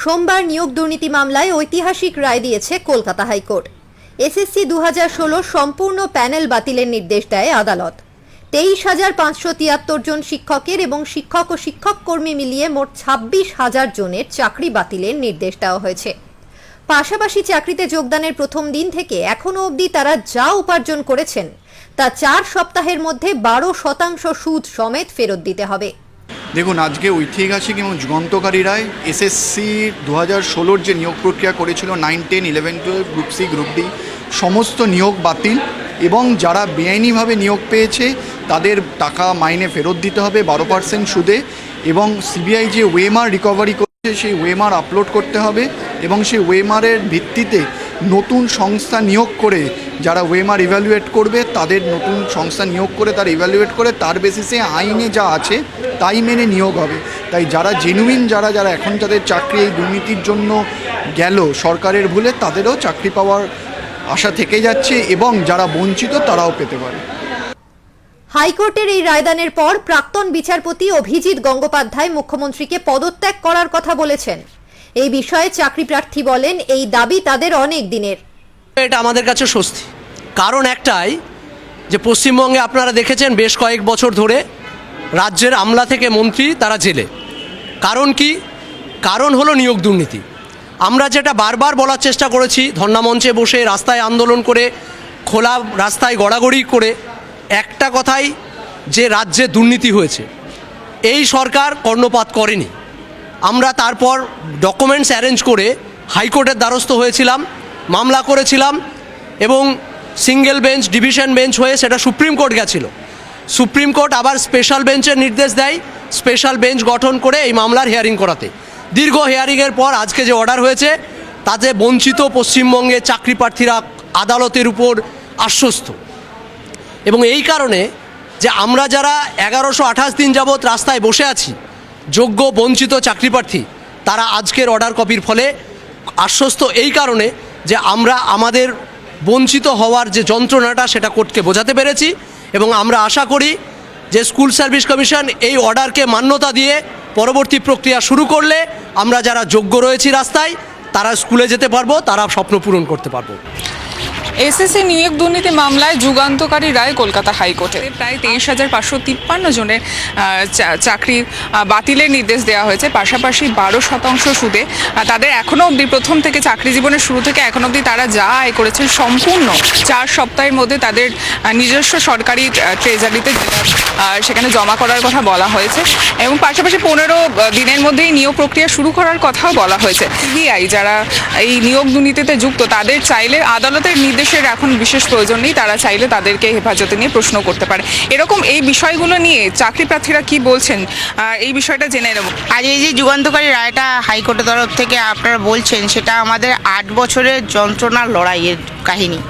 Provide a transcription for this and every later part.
সোমবার নিয়োগ দুর্নীতি মামলায় ঐতিহাসিক রায় দিয়েছে কলকাতা হাইকোর্ট। এসএসসি দু হাজার ষোলো সম্পূর্ণ প্যানেল বাতিলের নির্দেশ দেয় আদালত। তেইশ হাজার পাঁচশো তিয়াত্তর জন শিক্ষকের এবং শিক্ষক ও শিক্ষক কর্মী মিলিয়ে মোট ছাব্বিশ হাজার জনের চাকরি বাতিলের নির্দেশ দেওয়া হয়েছে। পাশাপাশি চাকরিতে যোগদানের প্রথম দিন থেকে এখনও অবধি তারা যা উপার্জন করেছেন, তা চার সপ্তাহের মধ্যে বারো শতাংশ সুদ সমেত ফেরত দিতে হবে। দেখুন, আজকে ঐতিহাসিক এবং যুগান্তকারী রায় এসএসসি দু হাজার ষোলোর যে নিয়োগ প্রক্রিয়া করেছিল nine ten eleven twelve group C group D সমস্ত নিয়োগ বাতিল এবং যারা বেআইনিভাবে নিয়োগ পেয়েছে, তাদের টাকা মাইনে ফেরত দিতে হবে বারো পার্সেন্ট সুদে এবং সিবিআই যে ওয়েমার রিকভারি করছে, সেই ওয়েমার আপলোড করতে হবে এবং সেই ওয়েমারের ভিত্তিতে নতুন সংস্থা নিয়োগ করে যারা ওয়েমার ইভ্যালুয়েট করবে তাদের নতুন সংস্থা নিয়োগ করে তার ইভ্যালুয়েট করে তার বেসিসে আইনে যা আছে তাই মেনে নিয়োগ হবে। তাই যারা জেনুইন যারা যারা এখন যাদের চাকরি এই দুর্নীতির জন্য গেল সরকারের ভুলে তাদেরও চাকরি পাওয়ার আশা থেকে যাচ্ছে এবং যারা বঞ্চিত তারাও পেতে পারে। হাইকোর্টের এই রায়দানের পর প্রাক্তন বিচারপতি অভিজিৎ গঙ্গোপাধ্যায় মুখ্যমন্ত্রীকে পদত্যাগ করার কথা বলেছেন। এই বিষয়ে চাকরি প্রার্থী বলেন এই দাবি তাদের অনেক দিনের। এটা আমাদের কাছে স্বস্তি। কারণ একটাই যে পশ্চিমবঙ্গে আপনারা দেখেছেন বেশ কয়েক বছর ধরে রাজ্যের আমলা থেকে মন্ত্রী, তারা জেলে। কারণ কি? কারণ হলো নিয়োগ দুর্নীতি। আমরা যেটা বারবার বলার চেষ্টা করেছি ধর্নামঞ্চে বসে, রাস্তায় আন্দোলন করে, খোলা রাস্তায় গড়াগড়ি করে, একটা কথাই যে রাজ্যে দুর্নীতি হয়েছে। এই সরকার কর্ণপাত করেনি। আমরা তারপর ডকুমেন্টস অ্যারেঞ্জ করে হাইকোর্টের দ্বারস্থ হয়েছিলাম, মামলা করেছিলাম এবং সিঙ্গেল বেঞ্চ, ডিভিশন বেঞ্চ হয়ে সেটা সুপ্রিম কোর্ট গেছিল। সুপ্রিম কোর্ট আবার স্পেশাল বেঞ্চের নির্দেশ দেয়, স্পেশাল বেঞ্চ গঠন করে এই মামলার হিয়ারিং করাতে। দীর্ঘ হিয়ারিংয়ের পর আজকে যে অর্ডার হয়েছে, তাতে বঞ্চিত পশ্চিমবঙ্গে চাকরি প্রার্থীরা আদালতের উপর আশ্বস্ত। এবং এই কারণে যে আমরা যারা এগারোশো আঠাশ দিন যাবৎ রাস্তায় বসে আছি, যোগ্য, বঞ্চিত চাকরি প্রার্থী, তারা আজকের অর্ডার কপির ফলে আশ্বস্ত। এই কারণে যে আমরা আমাদের বঞ্চিত হওয়ার যে যন্ত্রণাটা সেটা কোর্টকে বোঝাতে পেরেছি এবং আমরা আশা করি যে স্কুল সার্ভিস কমিশন এই অর্ডারকে মান্যতা দিয়ে পরবর্তী প্রক্রিয়া শুরু করলে আমরা যারা যোগ্য রয়েছি রাস্তায়, তারা স্কুলে যেতে পারব, তারা স্বপ্ন পূরণ করতে পারব। এসএসসি নিয়োগ দুর্নীতি মামলায় যুগান্তকারী রায় কলকাতা হাইকোর্টে। প্রায় তেইশ হাজার পাঁচশো তিপ্পান্ন জনের চাকরি বাতিলের নির্দেশ দেওয়া হয়েছে। পাশাপাশি বারো শতাংশ সুদে তাদের এখনও অবধি প্রথম থেকে চাকরি জীবনের শুরু থেকে এখন অবধি তারা যা আয় করেছেন সম্পূর্ণ চার সপ্তাহের মধ্যে তাদের নিজস্ব সরকারি ট্রেজারিতে সেখানে জমা করার কথা বলা হয়েছে। এবং পাশাপাশি পনেরো দিনের মধ্যেই নিয়োগ প্রক্রিয়া শুরু করার কথাও বলা হয়েছে। সিবিআই যারা এই নিয়োগ দুর্নীতিতে যুক্ত, তাদের চাইলে আদালতের নির্দেশের এখন বিশেষ প্রয়োজন নেই, তারা চাইলে তাদেরকে হেফাজতে নিয়ে প্রশ্ন করতে পারে। এরকম এই বিষয়গুলো নিয়ে চাকরি প্রার্থীরা কি বলছেন? এই বিষয়টা জেনে নেব। আজ এই যে যুগান্তকারী রায়টা হাইকোর্টের তরফ থেকে আপনারা বলছেন, সেটা আমাদের আট বছরের যন্ত্রণার লড়াইয়ের কাহিনী।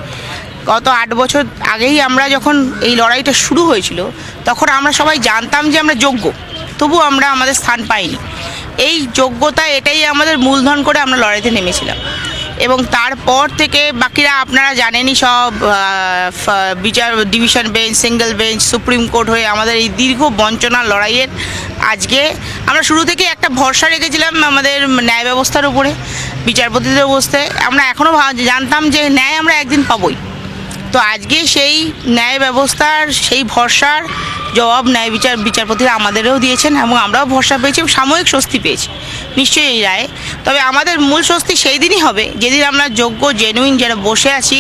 গত আট বছর আগেই আমরা যখন এই লড়াইটা শুরু হয়েছিল, তখন আমরা সবাই জানতাম যে আমরা যোগ্য, তবু আমরা আমাদের স্থান পাইনি। এই যোগ্যতা এটাই আমাদের মূলধন করে আমরা লড়াইতে নেমেছিলাম। এবং তারপর থেকে বাকিরা আপনারা জানেনই সব বিচার division bench, single bench, supreme court হয়ে আমাদের এই দীর্ঘ বঞ্চনার লড়াইয়ের আজকে আমরা শুরু থেকে একটা ভরসা রেখেছিলাম আমাদের ন্যায় ব্যবস্থার উপরে, বিচারপতিদের অবস্থায় আমরা এখনও জানতাম যে ন্যায় আমরা একদিন পাবই। তো আজকে সেই ন্যায় ব্যবস্থার, সেই ভরসার জবাব ন্যায় বিচার বিচারপতিরা আমাদেরও দিয়েছেন এবং আমরাও ভরসা পেয়েছি এবং সাময়িক স্বস্তি পেয়েছি। নিশ্চয়ই এই রায়। তবে আমাদের মূল স্বস্তি সেই দিনই হবে, যেদিন আমরা যোগ্য জেনুইন যারা বসে আছি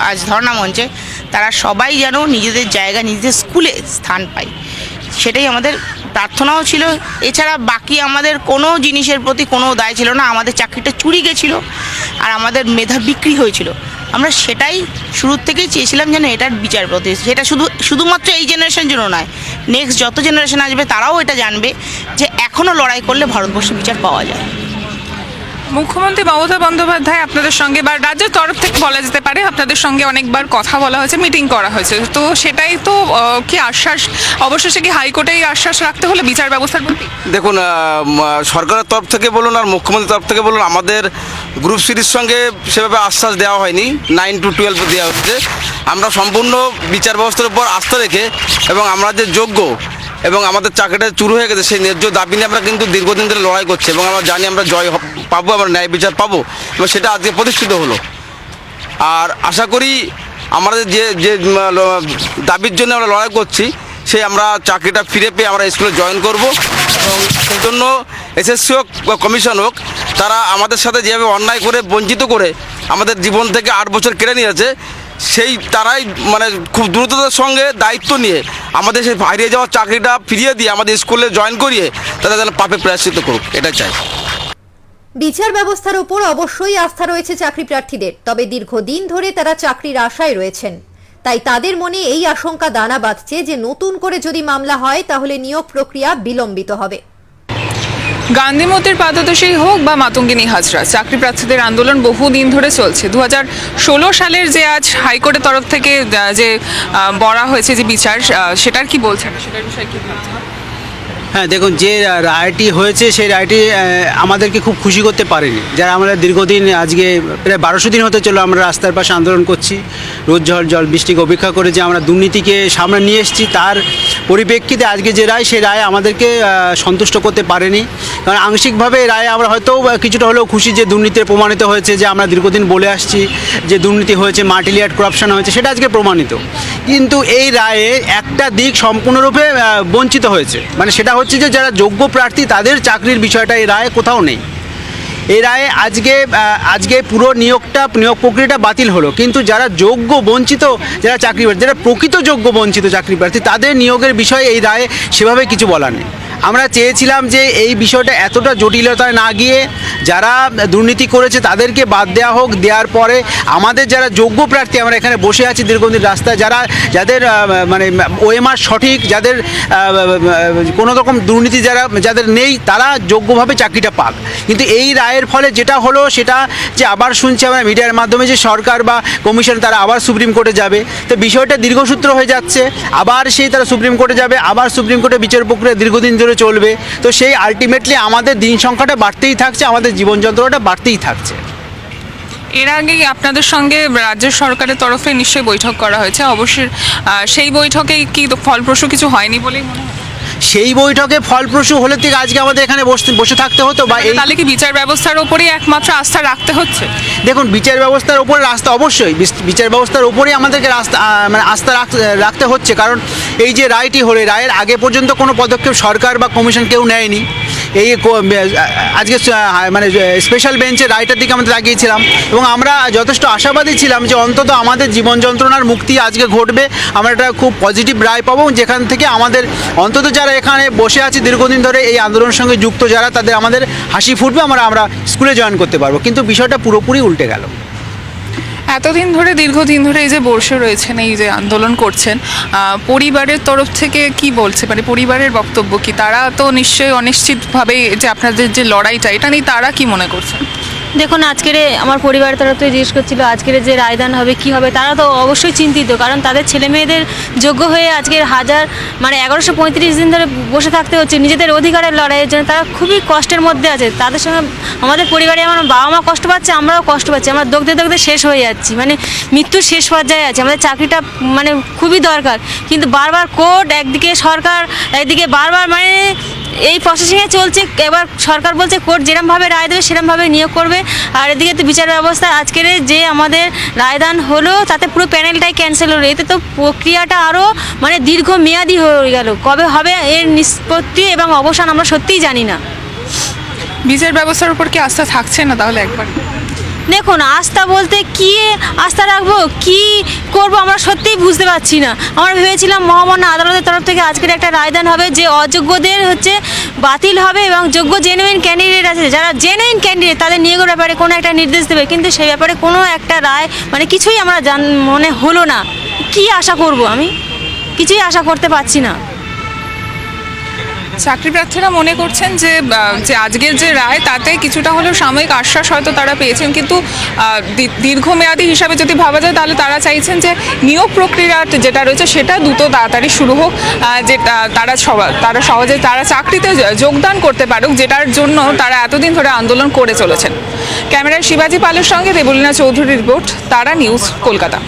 আজ ধর্ণা মঞ্চে, তারা সবাই যেন নিজেদের জায়গা, নিজেদের স্কুলে স্থান পায়। সেটাই আমাদের প্রার্থনাও ছিল। এছাড়া বাকি আমাদের কোনো জিনিসের প্রতি কোনো দায় ছিল না। আমাদের চাকরিটা চুরি গেছিল। আর আমাদের মেধা বিক্রি হয়েছিল। আমরা সেটাই শুরুর থেকেই চেয়েছিলাম যেন এটার বিচার প্রতি সেটা শুধু, শুধুমাত্র এই জেনারেশন জন্য নয় নেক্সট যত জেনারেশন আসবে তারাও এটা জানবে যে এখনও লড়াই করলে ভারতবর্ষে বিচার পাওয়া যায়। মুখ্যমন্ত্রী মমতা বন্দ্যোপাধ্যায় আপনাদের সঙ্গে বা রাজ্যের তরফ থেকে বলা যেতে পারে আপনাদের সঙ্গে অনেকবার কথা বলা হয়েছে মিটিং করা হয়েছে। তো সেটাই তো কি আশ্বাস, অবশেষে কি হাইকোর্টে এই আশ্বাস রাখতে হলে বিচার ব্যবস্থার প্রতি দেখুন সরকারের তরফ থেকে বলুন আর মুখ্যমন্ত্রীর তরফ থেকে বলুন, আমাদের গ্রুপ সিরিজ সঙ্গে সেভাবে আশ্বাস দেওয়া হয়নি নাইন টু টুয়েলভ দেওয়া হচ্ছে। আমরা সম্পূর্ণ বিচার ব্যবস্থার উপর আস্থা রেখে এবং আমরা যে যোগ্য এবং আমাদের চাকরিটা চুরু হয়ে গেছে, সেই ন্যায্য দাবি নিয়ে আমরা কিন্তু দীর্ঘদিন ধরে লড়াই করছি এবং আমরা জানি আমরা জয় পাবো, আমরা ন্যায় বিচার পাবো এবং সেটা আজকে প্রতিষ্ঠিত হলো। আর আশা করি আমাদের যে যে দাবির জন্য আমরা লড়াই করছি সেই আমরা চাকরিটা ফিরে পেয়ে আমরা স্কুলে জয়েন করব এবং সেই জন্য এসএসসি হোক বা কমিশন হোক, তারা আমাদের সাথে যেভাবে অন্যায় করে, বঞ্চিত করে আমাদের জীবন থেকে আট বছর কেড়ে নিয়েছে সেই তারাই মানে খুব দ্রুততার সঙ্গে দায়িত্ব নিয়ে আমাদের সেই হারিয়ে যাওয়া চাকরিটা ফিরিয়ে দিয়ে আমাদের স্কুলে জয়েন করিয়ে তারা যেন পাপে প্রায়শ্চিত করুক এটা চাই। বিচার ব্যবস্থার ওপর অবশ্যই আস্থা রয়েছে চাকরি প্রার্থীদের, তবে দীর্ঘদিন ধরে তারা চাকরির আশায় রয়েছেন। তাই তাদের মনে এই আশঙ্কা দানা বাঁধছে যে নতুন করে যদি মামলা হয় তাহলে নিয়োগ প্রক্রিয়া বিলম্বিত হবে। গান্ধীমতির পাদদেশেই হোক বা মাতঙ্গিনী হাজরা চাকরি প্রার্থীদের আন্দোলন বহুদিন ধরে চলছে। দু সালের যে আজ হাইকোর্টের তরফ থেকে যে বলা হয়েছে যে বিচার সেটার কি বলছেন? সেটার বিষয়ে হ্যাঁ দেখুন, যে রায়টি হয়েছে, সেই রায়টি আমাদেরকে খুব খুশি করতে পারেনি। যারা আমরা দীর্ঘদিন, আজকে প্রায় বারোশো দিন হতে চলো আমরা রাস্তার পাশে আন্দোলন করছি, রোদ, ঝড়, জল বৃষ্টিকে অপেক্ষা করে যে আমরা দুর্নীতিকে সামনে নিয়ে এসেছি, তার পরিপ্রেক্ষিতে আজকে যে রায়, সেই রায় আমাদেরকে সন্তুষ্ট করতে পারেনি। কারণ আংশিকভাবে রায়ে আমরা হয়তো কিছুটা হলেও খুশি যে দুর্নীতির প্রমাণিত হয়েছে, যে আমরা দীর্ঘদিন বলে আসছি, যে দুর্নীতি হয়েছে মার্টিলিয়াট করাপশন হয়েছে, সেটা আজকে প্রমাণিত। কিন্তু এই রায়ে একটা দিক সম্পূর্ণরূপে বঞ্চিত হয়েছে। মানে সেটা হচ্ছে যে যারা যোগ্য প্রার্থী, তাদের চাকরির বিষয়টা এই রায়ে কোথাও নেই। এই রায়ে আজকে আজকে পুরো নিয়োগটা, নিয়োগ প্রক্রিয়াটা বাতিল হলো। কিন্তু যারা যোগ্য বঞ্চিত, যারা চাকরি, যারা প্রকৃত যোগ্য বঞ্চিত চাকরি প্রার্থী, তাদের নিয়োগের বিষয়ে এই রায়ে সেভাবে কিছু বলার নেই। আমরা চেয়েছিলাম যে এই বিষয়টা এতটা জটিলতায় না গিয়ে যারা দুর্নীতি করেছে তাদেরকে বাদ দেওয়া হোক, দেওয়ার পরে আমাদের যারা যোগ্য প্রার্থী আমরা এখানে বসে আছি দীর্ঘদিন রাস্তায়, যারা যাদের মানে ওএমআর সঠিক, যাদের কোনো রকম দুর্নীতি যারা, যাদের নেই, তারা যোগ্যভাবে চাকরিটা পাক। কিন্তু এই রায়ের ফলে যেটা হলো, সেটা যে আবার শুনছি আমরা মিডিয়ার মাধ্যমে যে সরকার বা কমিশন তারা আবার সুপ্রিম কোর্টে যাবে। তো বিষয়টা দীর্ঘসূত্র হয়ে যাচ্ছে। আবার সেই তারা সুপ্রিম কোর্টে যাবে, আবার সুপ্রিম কোর্টে বিচার প্রক্রিয়া দীর্ঘদিন ধরে চলবে। তো সেই আলটিমেটলি আমাদের দিন সংখ্যাটা বাড়তেই থাকছে, আমাদের জীবন যন্ত্রণাটা বাড়তেই থাকছে। এর আগে আপনাদের সঙ্গে রাজ্য সরকারের তরফে নিশ্চয়ই বৈঠক করা হয়েছে? অবশ্যই সেই বৈঠকে কি ফলপ্রসূ কিছু হয়নি বলেই মনে হয়? সেই বৈঠকে ফলপ্রসূ হলে থেকে আজকে আমাদের এখানে বসতে বসে থাকতে হতো বা এই তাহলে কি বিচার ব্যবস্থার ওপরেই একমাত্র আস্থা রাখতে হচ্ছে? দেখুন বিচার ব্যবস্থার উপরে রাস্তা অবশ্যই। বিচার ব্যবস্থার উপরেই আমাদেরকে রাস্তা মানে আস্থা রাখ- রাখতে হচ্ছে। কারণ এই যে রায়টি হলে রায়ের আগে পর্যন্ত কোনো পদক্ষেপ সরকার বা কমিশন কেউ নেয়নি। এই আজকে মানে স্পেশাল বেঞ্চে রায়টার দিকে আমরা লাগিয়েছিলাম এবং আমরা যথেষ্ট আশাবাদী ছিলাম যে অন্তত আমাদের জীবন যন্ত্রণার মুক্তি আজকে ঘটবে। আমরা একটা খুব পজিটিভ রায় পাবো যেখান থেকে আমাদের অন্তত যারা এখানে বসে আছে দীর্ঘদিন ধরে এই আন্দোলনের সঙ্গে যুক্ত যারা, তাদের আমাদের হাসি ফুটবে, আমরা আমরা স্কুলে জয়েন করতে পারব। কিন্তু বিষয়টা পুরোপুরি উল্টে গেল। এতদিন ধরে, দীর্ঘদিন ধরে এই যে বসে রয়েছেন, এই যে আন্দোলন করছেন পরিবারের তরফ থেকে কি বলছে? মানে পরিবারের বক্তব্য কি? তারা তো নিশ্চয়ই অনিশ্চিতভাবে যে আপনাদের যে লড়াইটা, এটা নিয়ে তারা কি মনে করছেন? দেখুন, আজকের আমার পরিবারের তারা তো জিজ্ঞেস করছিল, আজকের যে রায়দান হবে কি হবে, তারা তো অবশ্যই চিন্তিত, কারণ তাদের ছেলে মেয়েদের যোগ্য হয়ে আজকের হাজার মানে এগারোশো পঁয়ত্রিশ দিন ধরে বসে থাকতে হচ্ছে, নিজেদের অধিকারের লড়াইয়ের জন্য তারা খুবই কষ্টের মধ্যে আছে, তাদের সঙ্গে আমাদের পরিবারে আমার বাবা মা কষ্ট পাচ্ছে, আমরাও কষ্ট পাচ্ছি, আমরা দগ্ধে দগ্ধে শেষ হয়ে যাচ্ছি মানে মৃত্যুর শেষ পর্যায়ে আছে, আমাদের চাকরিটা মানে খুবই দরকার, কিন্তু বারবার কোর্ট, একদিকে সরকার, একদিকে বারবার মানে এই প্রসেসিংয়ে চলছে, এবার সরকার বলছে কোর্ট যেরমভাবে রায় দেবে, সেরমভাবে নিয়োগ করবে। আর এদিকে তো বিচার ব্যবস্থা আজকের যে আমাদের রায়দান হলো, তাতে পুরো প্যানেলটাই ক্যান্সেল হলো। এতে তো প্রক্রিয়াটা আরও মানে দীর্ঘ মেয়াদি হয়ে গেল। কবে হবে এর নিষ্পত্তি এবং অবসান আমরা সত্যিই জানি না। বিচার ব্যবস্থার উপর কি আস্থা থাকছে না তাহলে একবার? দেখুন, আস্থা বলতে কি আস্থা রাখব, কি করব আমরা সত্যিই বুঝতে পারছি না। আমরা ভেবেছিলাম মহামান্য আদালতের তরফ থেকে আজকের একটা রায়দান হবে যে অযোগ্যদের হচ্ছে বাতিল হবে এবং যোগ্য জেনুইন ক্যান্ডিডেট আছে। যারা জেনুইন ক্যান্ডিডেট তাদের নিয়োগের ব্যাপারে কোনো একটা নির্দেশ দেবে। কিন্তু সেই ব্যাপারে কোনো একটা রায় মানে কিছুই আমরা জান মনে হলো না। কি আশা করব আমি? কিছুই আশা করতে পারছি না। চাকরি প্রার্থীরা মনে করছেন যে যে আজকের যে রায়, তাতে কিছুটা হলেও সাময়িক আশ্বাস হয়তো তারা পেয়েছেন। কিন্তু দীর্ঘমেয়াদী হিসাবে যদি ভাবা যায়, তাহলে তারা চাইছেন যে নিয়োগ প্রক্রিয়া যেটা রয়েছে, সেটা দ্রুত তাড়াতাড়ি শুরু হোক যে তারা তারা সহজে, তারা চাকরিতে যোগদান করতে পারুক, যেটার জন্য তারা এতদিন ধরে আন্দোলন করে চলেছেন। ক্যামেরায় শিবাজি পালের সঙ্গে দেবলীনা চৌধুরীর রিপোর্ট, তারা নিউজ কলকাতা।